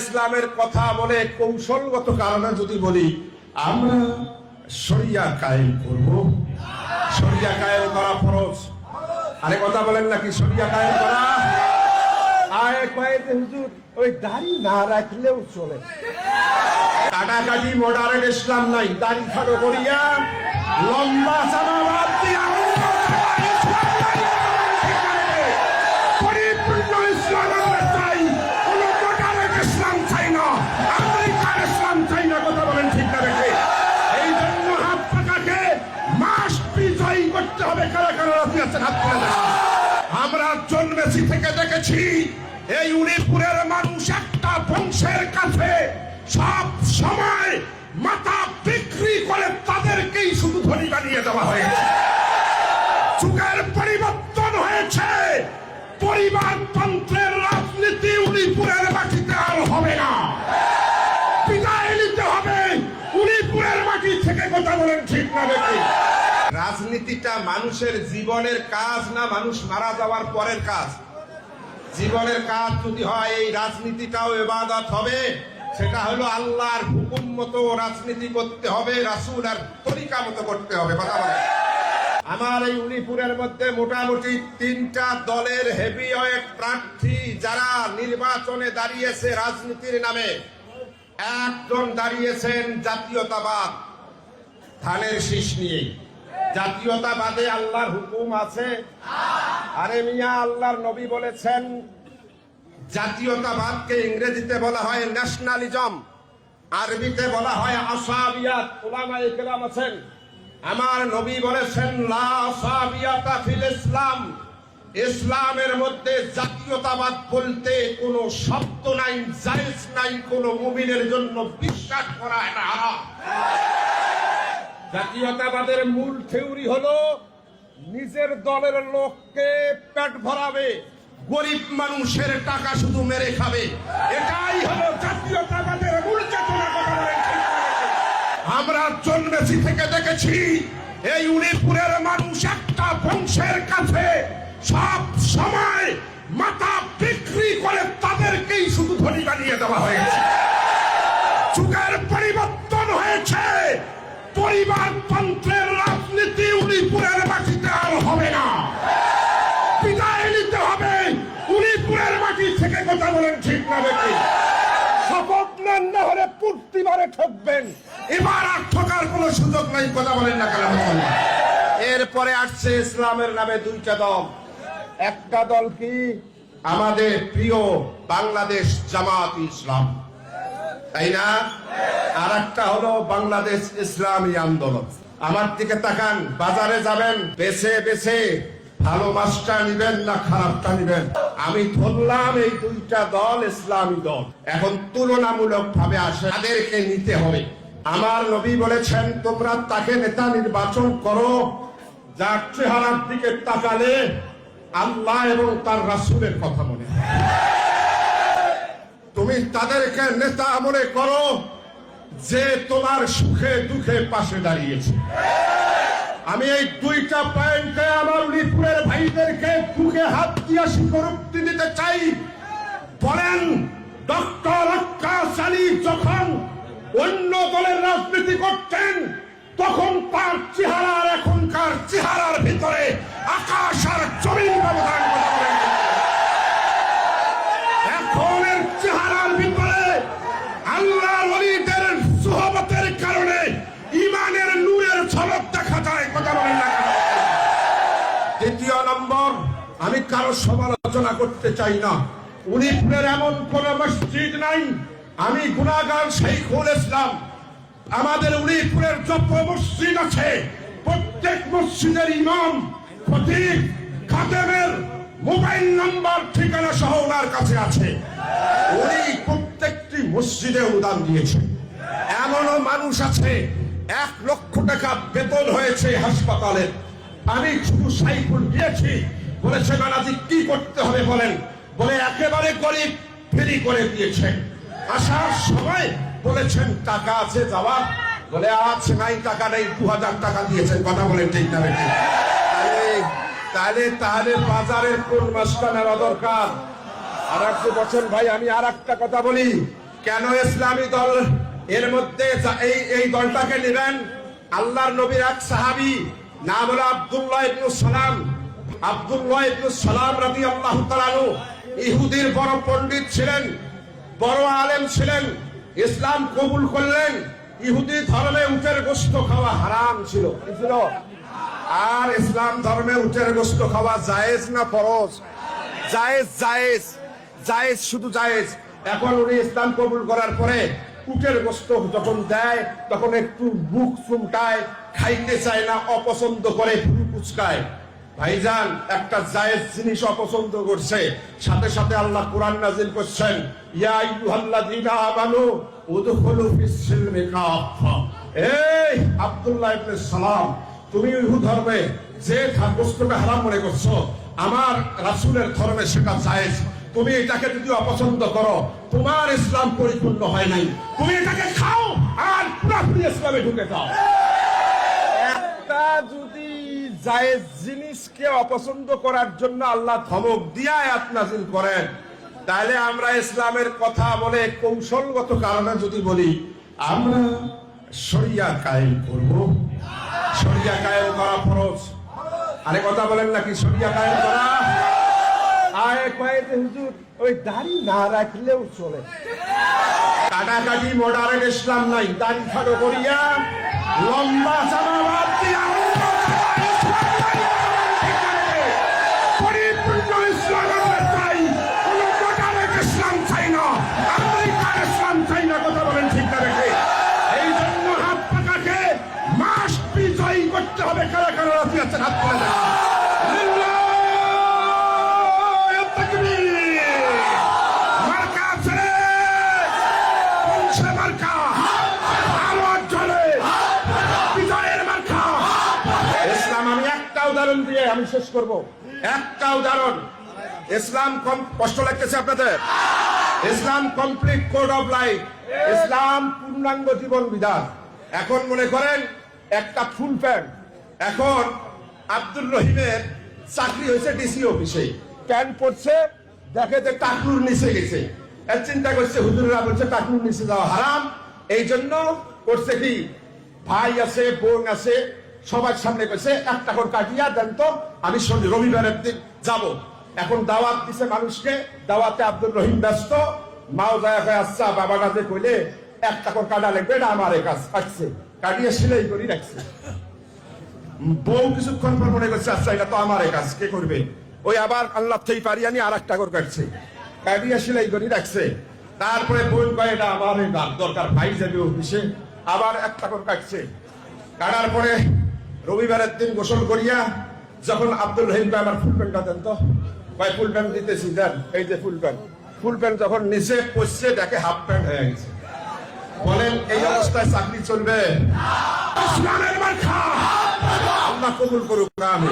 ইসলামের কথা বলে কৌশলগত কারণে যদি বলি, আমরা শরিয়া কায়েম করব। শরিয়া কায়েম করা ফরজ। আরে কথা বলেন নাকি, শরিয়া কায়েম করা? আয় কয়েতে হুজুর, ওই দাড়ি না রাখলেও চলে। কাটাকাটি মডার্ন ইসলাম নাই, দাড়ি খাটো করিয়া লম্বা জামা বাদ দিয়া দেখেছি, এই উনিপুরের মানুষ একটা বংশের কাছে সব সময় মাথা বিক্রি করে তাদেরকেই শুধু ধনী বানিয়ে দেওয়া হয়েছে। যুগের পরিবর্তন হয়েছে। পরিবারতন্ত্রের রাজনীতি উনিপুরের মাটিতে আর হবে না। বিদায় নিতে হবে। উনিপুরের মাটি থেকে কথা বলেন ঠিক না দেখি। রাজনীতিটা মানুষের জীবনের কাজ না মানুষ মারা যাওয়ার পরের কাজ? জীবনের কাজ যদি হয়, এই রাজনীতিটাও এবাদত হবে। সেটা হলো আল্লাহর হুকুম মতো রাজনীতি করতে হবে, রাসুল আর তরিকা মতো করতে হবে, কথা বলে আমার এই উনিপুরের মধ্যে মোটামুটি তিনটা দলের হেভিওয়েট প্রার্থী যারা নির্বাচনে দাঁড়িয়েছে রাজনীতির নামে। একজন দাঁড়িয়েছেন জাতীয়তাবাদ। ধানের শীষ নিয়ে জাতীয়তাবাদে আল্লাহর হুকুম আছে। আরে মিয়া, আল্লাহর নবী বলেছেন, জাতীয়তাবাদকে ইংরেজিতে বলা হয় ন্যাশনালিজম আরবিতে বলা হয় আসাবিয়াত ওলামায়ে কেরাম আছেন। আমার নবী বলেছেন, লা আসাবিয়াতা ফিল ইসলাম। ইসলামের মধ্যে জাতীয়তাবাদ বলতে কোনো শব্দ নাই, জায়েজ নাই, কোনো মুমিনের জন্য বিশ্বাস করা এটা হারাম। জাতীয়তাবাদের মূল থিওরি হলো নিজের দলের লোককে পেট ভরাবে। গরিব মানুষের টাকা শুধু মেরে খাবে। এটাই হলো জাতীয়তাবাদের মূল চেতনা? আমরা জন্মেছি থেকে দেখেছি, এই উনিপুরের মানুষ একটা বংশের কাছে সব সময় মাথা বিক্রি করে তাদেরকেই শুধু ধনী বানিয়ে দেওয়া হয়েছে। পূর্তিবারে ঠকবেন। এবার আর ঠকার কোনো সুযোগ নাই, কথা বলেন না মুসলমান? এরপরে আসছে ইসলামের নামে দুইটা দল। একটা দল কি? আমাদের প্রিয় বাংলাদেশ জামাত ইসলাম। তাই না? আর একটা হলো বাংলাদেশ ইসলামী আন্দোলন। আমার দিকে তাকান, বাজারে যাবেন, বেছে বেছে ভালো মাছটা নিবেন না খারাপটা নিবেন? আমি ধরলাম এই দুইটা দল ইসলামী দল। এখন তুলনামূলক ভাবে আসে, তাদেরকে নিতে হবে। আমার নবী বলেছেন, তোমরা তাকে নেতা নির্বাচন করো, যার চেহারার দিকে তাকালে আল্লাহ এবং তার রাসূলের কথা মনে তুমি তাদেরকে নেতা মনে করো, যে তোমার সুখে দুঃখে পাশে দাঁড়িয়েছে। আমি এই দুইটা পয়েন্টে আমার উলিপুরের ভাইদেরকে বুকে হাত দিয়ে স্বীকারোক্তি দিতে চাই। বলেন, ডক্টর আক্কাস আলী যখন অন্য দলের রাজনীতি করতেন, তখন তার চেহারার এখনকার চেহারার ভিতরে আকাশ আর জমিন ব্যবধান কারও সমালোচনা করতে চাই না। উনিপুরের এমন কোন মসজিদ নাই। আমি গুণাগার শেখুল ইসলাম। আমাদের উনিপুরের যত মসজিদ আছে, প্রত্যেক মসজিদের ইমাম, খতিব, খাদেমের মোবাইল নাম্বার, ঠিকানা সহ ওনার কাছে আছে। উনি প্রত্যেকটি মসজিদে অনুদান দিয়েছেন এমনও মানুষ আছে, এক লক্ষ টাকা বেতন হয়েছে হাসপাতালের আমি শুধু সাইকুল দিয়েছি বলেছে নানাজি কি করতে হবে বলেন? বলে, একেবারে গরিব ফেরি করে দিয়েছেন। আসার সময় বলেছেন, টাকা আছে যাওয়ার বলে আছে নাই, টাকা নেই, দু হাজার টাকা দিয়েছেন। কথা বলেন ঠিক না তাহলে তাহলে বাজারের কোন মাছটা নেওয়া দরকার? আর একটু বছর ভাই, আমি আর একটা কথা বলি। কেন ইসলামী দল এর মধ্যে এই এই দলটাকে নেবেন? আল্লাহর নবীর এক সাহাবি, নাম হলো আব্দুল্লাহ ইবনু সালাম আব্দুল্লাহ ইবনু সালাম রাদিয়াল্লাহু তাআলা আনহু ইহুদির বড় পণ্ডিত ছিলেন, বড় আলেম ছিলেন, ইসলাম কবুল করলেন, ইহুদি ধর্মে উটের গোস্ত খাওয়া হারাম ছিল। আর ইসলাম ধর্মে উটের গোস্ত খাওয়া জায়েজ না ফরজ? জায়েজ জায়েজ জায়েজ শুধু জায়েজ। এখন উনি ইসলাম কবুল করার পরে উটের গোস্ত যখন দেয়, তখন একটু বুক চুমটায়, খাইতে চায় না, অপছন্দ করে ভুরু কুচকায়। ভাইজান, একটা জায়েজ জিনিস অপছন্দ করছে। সাথে সাথে আল্লাহ কোরআন নাজিল করছেন, ইয়া আমানু উদখুলু এই, আব্দুল্লাহ ইবনে সালাম, তুমি ইহু ধর্মে যে হারাম মনে করছ, আমার রাসূলের ধর্মে সেটা জায়েজ। তুমি এটাকে যদি অপছন্দ করো, তোমার ইসলাম পরিপূর্ণ হয় নাই। তুমি এটাকে খাও আর পুরোপুরি ইসলামে ঢুকে যাও। জায়েজ জিনিসকে অপছন্দ করার জন্য আল্লাহ ধমক দিয়ে আয়াত নাজিল করেন। তাহলে আমরা ইসলামের কথা বলে কৌশলগত কারণে যদি বলি, আমরা শরিয়া কায়েম করব। শরিয়া কায়েম করা ফরজ। আরে কথা বলেন নাকি শরিয়া কায়েম করা? আয় কয়ে যে হুজুর, ওই দাড়ি না রাখলেও চলে। কাটাকাটি মডার্ন ইসলাম নাই, দাড়ি ফাটো করিয়া লম্বা জামা বাদ দিয়া করতে হবে, কারা কারা রাতি আছেন, হাত তুলে উদাহরণ দিয়ে আমি শেষ করব। একটা উদাহরণ। ইসলাম কম কষ্ট লাগতেছে আপনাদের? ইসলাম কমপ্লিট কোড অফ লাইফ ইসলাম পূর্ণাঙ্গ জীবন বিধান। এখন মনে করেন, একটা ফুল প্যান্ট। এখন আব্দুল রহিমের চাকরি হয়েছে ডিসি অফিসে প্যান্ট পড়ছে দেখে যে টাকুর নিচে গেছে। এর চিন্তা করছে, হুজুররা বলছে টাকুর নিচে যাওয়া হারাম। এই জন্য করছে কি? ভাই আছে, বোন আছে, সবার সামনে কইছে একটা করে কাটিয়া দেন তো, আমি শনি, রবিবারের দিন যাব। এখন দাওয়াত দিছে মানুষকে, দাওয়াতে আব্দুল রহিম ব্যস্ত। মাও যায় হয়ে বাবা কাছে কইলে, একটা করে কাটা লাগবে, এটা আমার কাজ, কাটছে। কাটিয়ে সিলাই করি রাখছে। বউ কিছুক্ষণ পর মনে করছে আচ্ছা এটা তো আমার কাজ, কে করবে? ওই আবার আল্লাহ থেকে পারি আনি আর একটা করে কাটছে। কাটিয়ে সিলাই করি রাখছে। তারপরে বোন কয় এটা আমার দরকার, ভাই যাবে অফিসে, আবার একটা করে কাটছে। কাটার পরে রবিবারের দিন গোসল করিয়া যখন আব্দুল রহিম আমার ফুল প্যান্টটা দেন তো, ভাই, ফুল প্যান্ট দিতেছি, দেন, এই যে ফুল প্যান্ট। ফুল প্যান্ট যখন নিচে পড়ছে, দেখে হাফ প্যান্ট হয়ে গেছে। বলেন, এই অবস্থায় চাকরি চলবে? আল্লাহ কবুল করুক আমি